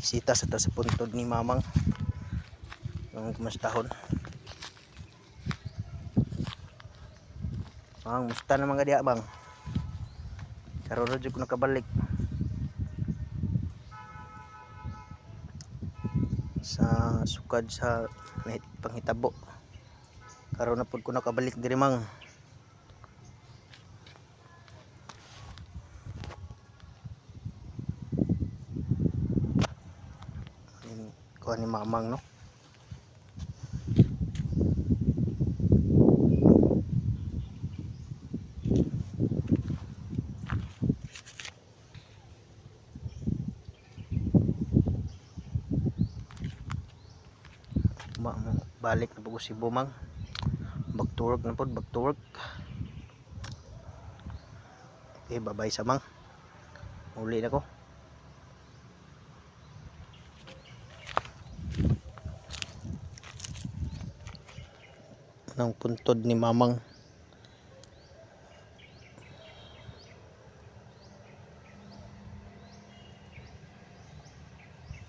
bisita sa ta sa puntod ni mamang. Ang kumastahon ang musta na mga diya bang? Jud ko nakabalik. Sa sukad sa panghitabo. Karon na pud ko nakabalik diri mang kuha ni mamang no? Balik na po si Bumang back to work na po back to work. Okay bye bye sa mang. Uli na ko ng puntod ni mamang